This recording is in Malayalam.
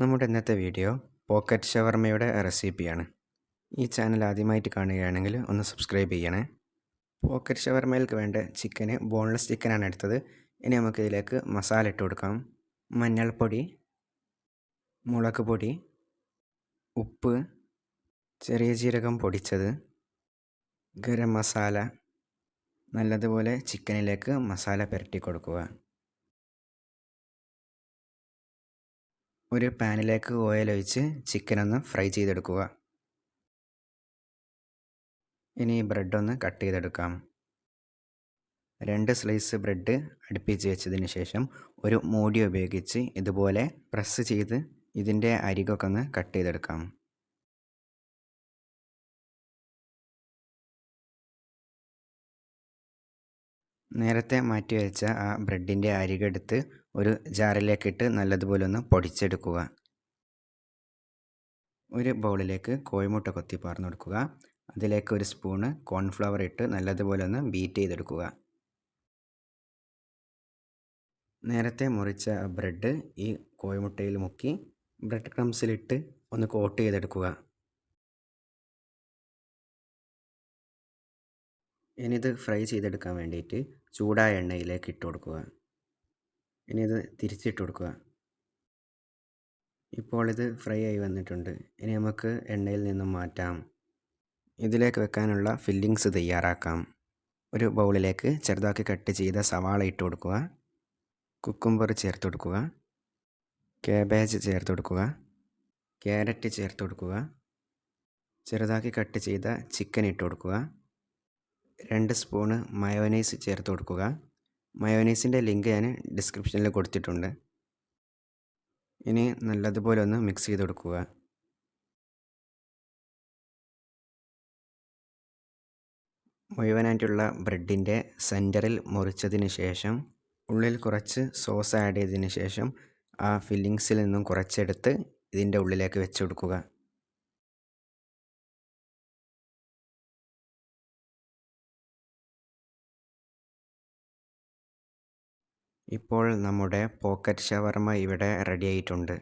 നമ്മുടെ ഇന്നത്തെ വീഡിയോ പോക്കറ്റ് ഷവർമയുടെ റെസിപ്പിയാണ്. ഈ ചാനൽ ആദ്യമായിട്ട് കാണുകയാണെങ്കിൽ ഒന്ന് സബ്സ്ക്രൈബ് ചെയ്യണേ. പോക്കറ്റ് ഷവർമയിലേക്ക് വേണ്ട ചിക്കന് ബോൺലെസ് ചിക്കനാണ് എടുത്തത്. ഇനി നമുക്ക് ഇതിലേക്ക് മസാല ഇട്ട് കൊടുക്കാം. മഞ്ഞൾപ്പൊടി മുളക് പൊടി ഉപ്പ് ചെറിയ ജീരകം പൊടിച്ചത് ഗരം മസാല നല്ലതുപോലെ ചിക്കനിലേക്ക് മസാല പുരട്ടി കൊടുക്കുക. ഒരു പാനിലേക്ക് ചിക്കൻ ഒന്ന് ഫ്രൈ ചെയ്തെടുക്കുക. ഇനി ബ്രെഡ് ഒന്ന് കട്ട് ചെയ്തെടുക്കാം. രണ്ട് സ്ലൈസ് ബ്രെഡ് അടുപ്പിച്ച് വെച്ചതിന് ശേഷം ഒരു മൂടി ഉപയോഗിച്ച് ഇതുപോലെ പ്രസ് ചെയ്ത് ഇതിന്റെ അരികൊക്കെ ഒന്ന് കട്ട് ചെയ്തെടുക്കാം. നേരത്തെ മാറ്റി വെച്ച ആ ബ്രെഡിന്റെ അരികെടുത്ത് ഒരു ജാറിലേക്കിട്ട് നല്ലതുപോലെ ഒന്ന് പൊടിച്ചെടുക്കുക. ഒരു ബൗളിലേക്ക് കോഴിമുട്ട കൊത്തി പാർന്നു കൊടുക്കുക. അതിലേക്ക് ഒരു സ്പൂണ് കോൺഫ്ലവർ ഇട്ട് നല്ലതുപോലെ ഒന്ന് ബീറ്റ് ചെയ്തെടുക്കുക. നേരത്തെ മുറിച്ച ബ്രെഡ് ഈ കോഴിമുട്ടയിൽ മുക്കി ബ്രെഡ് ക്രംസിലിട്ട് ഒന്ന് കോട്ട് ചെയ്തെടുക്കുക. ഇനി ഇത് ഫ്രൈ ചെയ്തെടുക്കാൻ വേണ്ടിയിട്ട് ചൂടായ എണ്ണയിലേക്ക് ഇട്ട് കൊടുക്കുക. ഇനി ഇത് തിരിച്ചിട്ട് കൊടുക്കുക. ഇപ്പോൾ ഇത് ഫ്രൈ ആയി വന്നിട്ടുണ്ട്. ഇനി നമുക്ക് എണ്ണയിൽ നിന്നും മാറ്റാം. ഇതിലേക്ക് വെക്കാനുള്ള ഫില്ലിങ്സ് തയ്യാറാക്കാം. ഒരു ബൗളിലേക്ക് ചെറുതാക്കി കട്ട് ചെയ്ത സവാള ഇട്ട് കൊടുക്കുക. കുക്കുംബർ ചേർത്ത് കൊടുക്കുക. കാബേജ് ചേർത്ത് കൊടുക്കുക. ക്യാരറ്റ് ചേർത്ത് കൊടുക്കുക. ചെറുതാക്കി കട്ട് ചെയ്ത ചിക്കൻ ഇട്ട് കൊടുക്കുക. രണ്ട് സ്പൂണ് മയോനൈസ് ചേർത്ത് കൊടുക്കുക. മയോനൈസിന്റെ ലിങ്ക് ഞാൻ ഡിസ്ക്രിപ്ഷനിൽ കൊടുത്തിട്ടുണ്ട്. ഇനി നല്ലതുപോലെ ഒന്ന് മിക്സ് ചെയ്ത് കൊടുക്കുക. മുഴുവനായിട്ടുള്ള ബ്രെഡിന്റെ സെന്ററിൽ മുറിച്ചതിന് ശേഷം ഉള്ളിൽ കുറച്ച് സോസ് ആഡ് ചെയ്തതിന് ശേഷം ആ ഫില്ലിങ്സിൽ നിന്നും കുറച്ചെടുത്ത് ഇതിന്റെ ഉള്ളിലേക്ക് വെച്ച് കൊടുക്കുക. ഇപ്പോൾ നമ്മുടെ പോക്കറ്റ് ഷവർമ ഇവിടെ റെഡി ആയിട്ടുണ്ട്